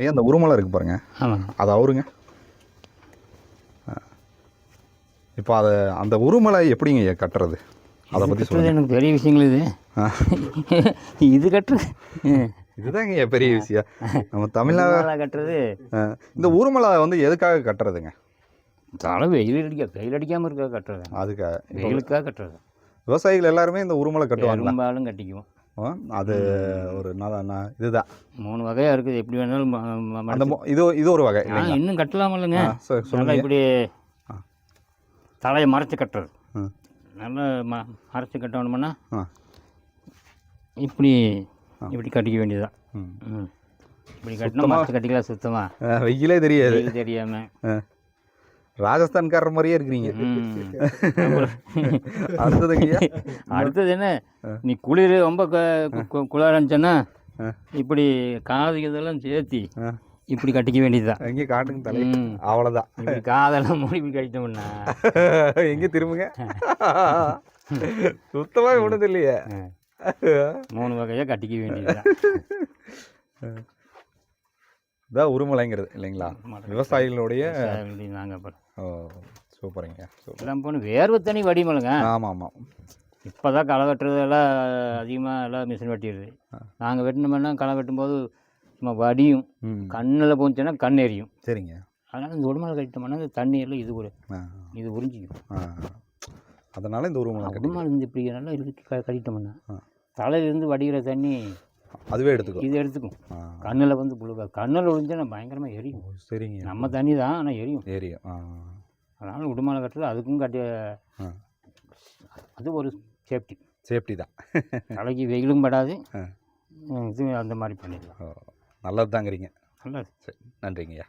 ஐயா அந்த உருமலை இருக்கு பாருங்க. அது அவருங்க. இப்போ அதை அந்த உருமலை எப்படிங்க ஐயா கட்டுறது? அதை பற்றி கட்டுறது சொல்லுங்க. எனக்கு பெரிய விஷயங்கள் இது. இது கட்டுறது. இதுதாங்க ஐயா பெரிய விஷயம். நம்ம தமிழ்நாடு கட்டுறது. இந்த உருமலை வந்து எதுக்காக கட்டுறதுங்க? தலை வெயில் அடிக்க வெயில் அடிக்காமல் இருக்க கட்டுறது. அதுக்காக. வெயிலுக்காக கட்டுறது. விவசாயிகள் எல்லாருமே இந்த உருமலை கட்டுவாங்களா? பெரும்பாலும் கட்டிக்குவோம். அது ஒரு இதுதான். மூணு வகையாக இருக்குது. எப்படி வேணாலும் அந்த இது இது ஒரு வகை இன்னும் கட்டலாம் இல்லைங்க நல்லா இப்படி. தலையை மறைச்சு கட்டுறது. நல்லா ம மறைச்சு கட்டணும்னா இப்படி இப்படி கட்டிக்க வேண்டியதுதான். ம். இப்படி கட்டினா மறைச்சு கட்டிக்கலாம் சுத்தமாக வெயிலே தெரியாது. தெரியாமல். ராஜஸ்தான்காரர் மாதிரியே இருக்கிறீங்க. ஐயா? அடுத்தது என்ன? நீ குளிர் ரொம்ப குளிர இருந்துச்சுன்னா ஆ. இப்படி காது இதெல்லாம் சேர்த்தி. இப்படி கட்டிக்க வேண்டியதுதான். எங்கே காட்டுங்க தலை. அவ்வளோதான் இப்படி காதெல்லாம் மூடி இப்படி கட்டிட்டோம்னா எங்கே திரும்புங்க? சுத்தமாக ஒன்றும் இல்லையே. மூணு வகையாக கட்டிக்க வேண்டியதுதான். இதான் உருமலைங்கிறது இல்லைங்களா? விவசாயிகளுடைய நாங்கள் ஓ சூப்பருங்க சூப்பர். எல்லாம் போன வேர்வை தனி வடிமலுங்க. ஆமாம் ஆமாம் இப்போ தான் களை வெட்டுறது எல்லாம் அதிகமாக எல்லாம் மிஷின் வெட்டிடுது. நாங்கள் வெட்டினோம்னா களை வெட்டும்போது சும்மா வடியும். கண்ணில் போச்சுன்னா கண் எரியும். சரிங்க. அதனால் இந்த உடம்புல கட்டிட்டோம்னா இந்த தண்ணி எல்லாம் இது ஒரு இது உறிஞ்சிக்கும். அதனால் இந்த உருமலை உடம்புல இருந்து இப்படி நல்லா இருக்கு கட்டிட்டோம்னா. தலையிலேருந்து வடிகிற தண்ணி அதுவே எடுத்துக்கோ. இது எடுத்துக்கும் கண்ணில் வந்து புழுக. கண்ணில் விழுந்துச்சுன்னா பயங்கரமாக எரியும். சரிங்க. நம்ம தண்ணி தான் ஆனால் எரியும். ஏரியா ஆ. அதனால் உடுமலை கட்டுறது அதுக்கும் கட்டி அது ஒரு சேஃப்டி. சேஃப்டி தான். தலைக்கு வெயிலும் படாது. இது அந்த மாதிரி பண்ணிடலாம். நல்லது தாங்கிறீங்க நல்லது. சரி நன்றிங்கய்யா.